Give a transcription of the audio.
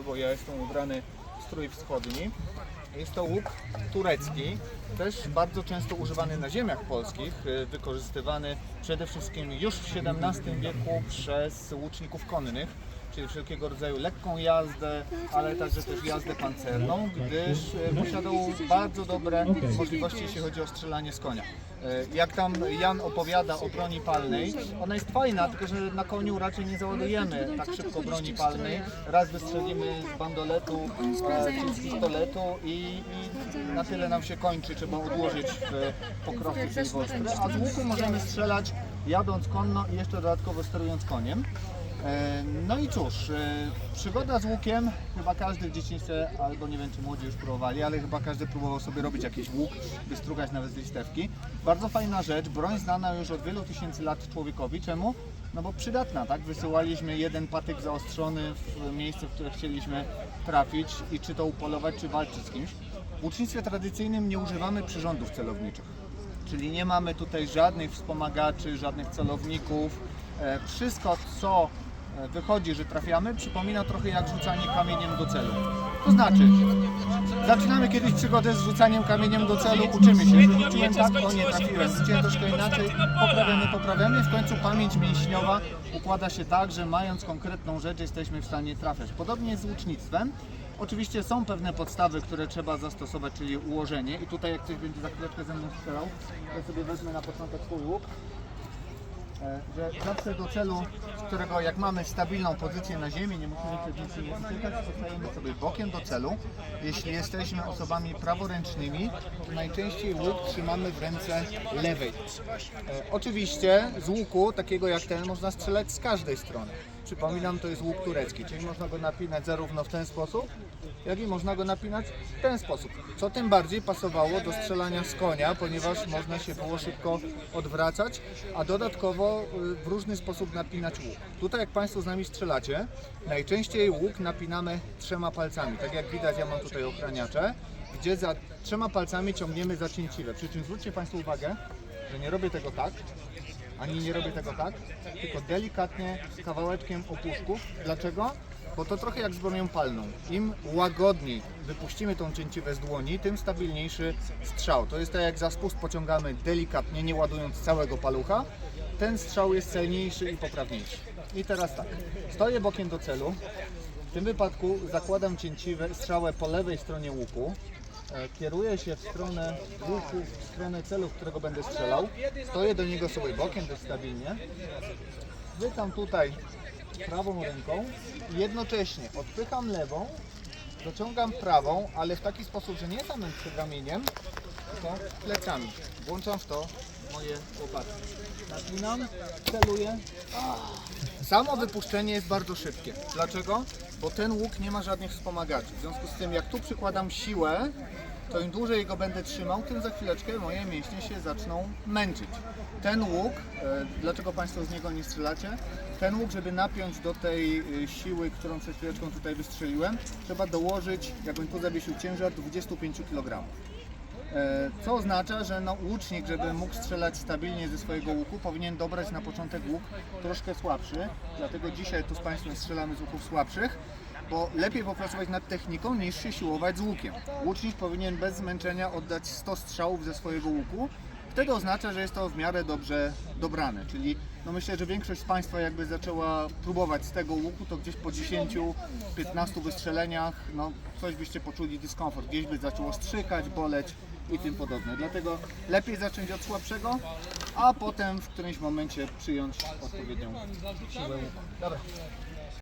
strojów, bo ja jestem ubrany w strój wschodni. Jest to łuk turecki, też bardzo często używany na ziemiach polskich, y, wykorzystywany przede wszystkim już w XVII wieku przez łuczników konnych, czyli wszelkiego rodzaju lekką jazdę, ale także też jazdę pancerną, gdyż y, posiadał bardzo dobre możliwości, jeśli chodzi o strzelanie z konia. Y, Jak tam Jan opowiada o broni palnej, ona jest fajna, tylko że na koniu raczej nie załadujemy tak szybko broni palnej. Raz wystrzelimy z bandoletu e, czy z pistoletu i, i na tyle nam się kończy, trzeba odłożyć w pokrowcu tej wostry. A z łuku możemy strzelać jadąc konno i jeszcze dodatkowo sterując koniem. E, No i cóż, e, przygoda z łukiem, chyba każdy w dzieciństwie, albo nie wiem czy młodzi już próbowali, ale chyba każdy próbował sobie robić jakiś łuk, wystrugać nawet z listewki. Bardzo fajna rzecz, broń znana już od wielu tysięcy lat człowiekowi. Czemu? No bo przydatna, tak? Wysyłaliśmy jeden patyk zaostrzony w miejsce, w które chcieliśmy trafić i czy to upolować, czy walczyć z kimś. W łucznictwie tradycyjnym nie używamy przyrządów celowniczych. Czyli nie mamy tutaj żadnych wspomagaczy, żadnych celowników. E, Wszystko, co wychodzi, że trafiamy, przypomina trochę jak rzucanie kamieniem do celu. To znaczy, zaczynamy kiedyś przygodę z rzucaniem kamieniem do celu, uczymy się, że rzuciłem tak, o nie trafiłem, rzuciłem troszkę inaczej, poprawiamy, poprawiamy, w końcu pamięć mięśniowa układa się tak, że mając konkretną rzecz jesteśmy w stanie trafiać. Podobnie jest z łucznictwem. Oczywiście są pewne podstawy, które trzeba zastosować, czyli ułożenie i tutaj jak ktoś będzie za chwileczkę ze mną strzelał, to sobie wezmę na początek swój łuk e, że zawsze do celu, z którego jak mamy stabilną pozycję na ziemi, nie musimy przed niczym nie uciekać, zostajemy sobie bokiem do celu. Jeśli jesteśmy osobami praworęcznymi, to najczęściej łuk trzymamy w ręce lewej. E, oczywiście z łuku, takiego jak ten, można strzelać z każdej strony. Przypominam, to jest łuk turecki, czyli można go napinać zarówno w ten sposób, jak i można go napinać w ten sposób. Co tym bardziej pasowało do strzelania z konia, ponieważ można się było szybko odwracać, a dodatkowo y, w różny sposób napinać łuk. Tutaj jak Państwo z nami strzelacie, najczęściej łuk napinamy trzema palcami. Tak jak widać, ja mam tutaj ochraniacze, gdzie za trzema palcami ciągniemy za cięciwe. Przy czym zwróćcie Państwo uwagę, że nie robię tego tak, ani nie robię tego tak, tylko delikatnie kawałeczkiem opuszków. Dlaczego? Bo to trochę jak z bronią palną. Im łagodniej wypuścimy tą cięciwę z dłoni, tym stabilniejszy strzał. To jest tak jak za spust pociągamy delikatnie, nie ładując całego palucha. Ten strzał jest celniejszy i poprawniejszy. I teraz tak, stoję bokiem do celu. W tym wypadku zakładam cięciwę, strzałę po lewej stronie łuku. E, Kieruję się w stronę w stronę celu, w którego będę strzelał. Stoję do niego sobie bokiem dość stabilnie. Chwytam tutaj prawą ręką i jednocześnie odpycham lewą, dociągam prawą, ale w taki sposób, że nie samym przedramieniem, tylko plecami. Włączam w to moje łopatki. Napinam, celuję. Samo wypuszczenie jest bardzo szybkie. Dlaczego? Bo ten łuk nie ma żadnych wspomagaczy. W związku z tym, jak tu przykładam siłę, to im dłużej go będę trzymał, tym za chwileczkę moje mięśnie się zaczną męczyć. Ten łuk, e, dlaczego Państwo z niego nie strzelacie? Ten łuk, żeby napiąć do tej e, siły, którą przed chwileczką tutaj wystrzeliłem, trzeba dołożyć, jakbym tu zawiesił ciężar, 25 kg. E, Co oznacza, że no, łucznik, żeby mógł strzelać stabilnie ze swojego łuku, powinien dobrać na początek łuk troszkę słabszy. Dlatego dzisiaj tu z Państwem strzelamy z łuków słabszych, bo lepiej popracować nad techniką niż się siłować z łukiem. Łucznik powinien bez zmęczenia oddać 100 strzałów ze swojego łuku. Wtedy oznacza, że jest to w miarę dobrze dobrane, czyli no myślę, że większość z Państwa jakby zaczęła próbować z tego łuku, to gdzieś po 10-15 wystrzeleniach, no coś byście poczuli dyskomfort, gdzieś by zaczęło strzykać, boleć i tym podobne. Dlatego lepiej zacząć od słabszego, a potem w którymś momencie przyjąć odpowiednią siłę. Dobra.